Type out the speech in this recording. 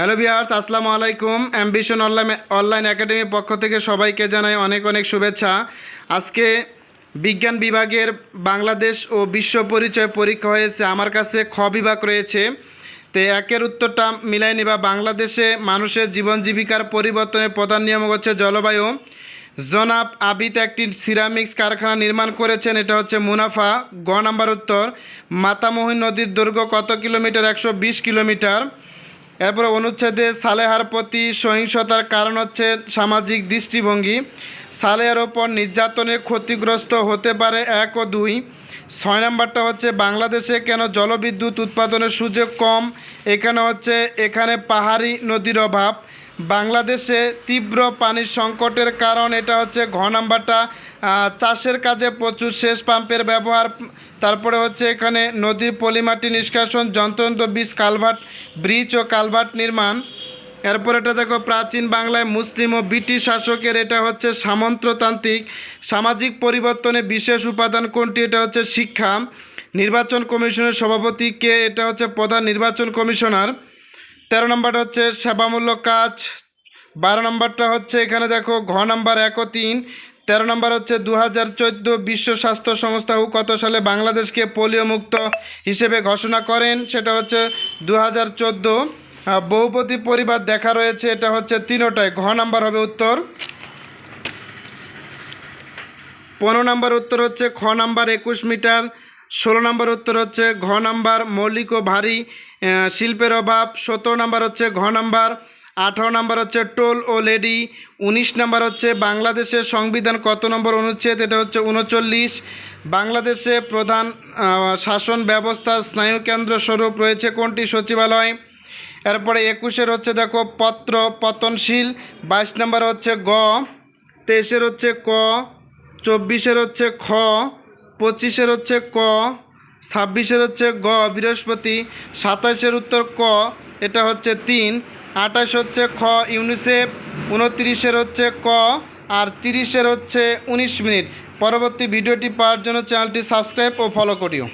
Hello viewers আসসালামু আলাইকুম। Ambition online online একাডেমির পক্ষ থেকে সবাইকে জানাই অনেক অনেক শুভেচ্ছা। আজকে বিজ্ঞান বিভাগের বাংলাদেশ ও বিশ্ব পরিচয় পরীক্ষা হয়েছে। আমার কাছে খ বিভাগ রয়েছে। তো একের উত্তরটা মিলাই নিবা। বাংলাদেশে মানুষের জীবন জীবিকার পরিবর্তনের প্রধান নিয়ম হচ্ছে জলবায়ু। জনাব আবিদ একটি সিরামিক্স কারখানা নির্মাণ করেছেন। এটা হচ্ছে মুনাফা। গ নাম্বার উত্তর, মাতামোহী নদীর দৈর্ঘ্য কত কিলোমিটার? একশো বিশ কিলোমিটার। এরপর অনুচ্ছেদে সালেহার প্রতি সহিংসতার কারণ হচ্ছে সামাজিক দৃষ্টিভঙ্গি। সালেহার ওপর নির্যাতনে ক্ষতিগ্রস্ত হতে পারে এক ও দুই। ছয় নম্বরটা হচ্ছে, বাংলাদেশে কেন জলবিদ্যুৎ উৎপাদনের সুযোগ কম? এখানে হচ্ছে, এখানে পাহাড়ি নদীর অভাব। বাংলাদেশে তীব্র পানির সংকটের কারণ, এটা হচ্ছে ঘ নাম্বারটা। চাষের কাজে প্রচুর সেচ পাম্পের ব্যবহার। তারপরে হচ্ছে, এখানে নদীর পলিমাটি নিষ্কাশন যন্ত্রযন্ত্র বীজ, কালভার্ট, ব্রিজ ও কালভার্ট নির্মাণ। এরপর এটা দেখো, প্রাচীন বাংলায় মুসলিম ও ব্রিটিশ শাসকের এটা হচ্ছে সামন্ততান্ত্রিক সামাজিক পরিবর্তনে বিশেষ উপাদান কোনটি? এটা হচ্ছে শিক্ষা, নির্বাচন কমিশনের সভাপতি কে? এটা হচ্ছে প্রধান নির্বাচন কমিশনার। তেরো নম্বরটা হচ্ছে সেবামূলক কাজ। বারো নম্বরটা হচ্ছে এখানে দেখো, ঘ নাম্বার এক ও তিন। তেরো নম্বর হচ্ছে দু হাজার চোদ্দ বিশ্ব স্বাস্থ্য সংস্থা কত সালে বাংলাদেশকে পোলিও মুক্ত হিসেবে ঘোষণা করেন? সেটা হচ্ছে দু হাজার চোদ্দ। বহুপতি পরিবার দেখা রয়েছে, এটা হচ্ছে তিনোটায়। ঘ নাম্বার হবে উত্তর। পনেরো নম্বর উত্তর হচ্ছে খ নাম্বার একুশ মিটার। ষোলো নম্বর উত্তর হচ্ছে ঘ নাম্বার মৌলিক ও ভারী শিল্পের অভাব। সতেরো নম্বর হচ্ছে ঘ নাম্বার, আঠারো নাম্বার হচ্ছে টোল ও লেডি, উনিশ নাম্বার হচ্ছে বাংলাদেশের সংবিধান কত নম্বর অনুচ্ছেদ, এটা হচ্ছে উনচল্লিশ। বাংলাদেশে প্রধান শাসন ব্যবস্থা স্নায়ুকেন্দ্র স্বরূপ রয়েছে কোনটি? সচিবালয়। এরপরে একুশের হচ্ছে দেখো পত্র পতনশীল, বাইশ নম্বর হচ্ছে গ, তেইশের হচ্ছে ক, চব্বিশের হচ্ছে খ, পঁচিশের হচ্ছে ক, ছাব্বিশের হচ্ছে গ, বৃহস্পতি সাতাশের উত্তর ক, এটা হচ্ছে তিন, আঠাশ হচ্ছে খ, ইউনিসেফ, উনত্রিশের হচ্ছে ক, আর তিরিশের হচ্ছে উনিশ মিনিট। পরবর্তী ভিডিওটি পাওয়ার জন্য চ্যানেলটি সাবস্ক্রাইব ও ফলো করিও।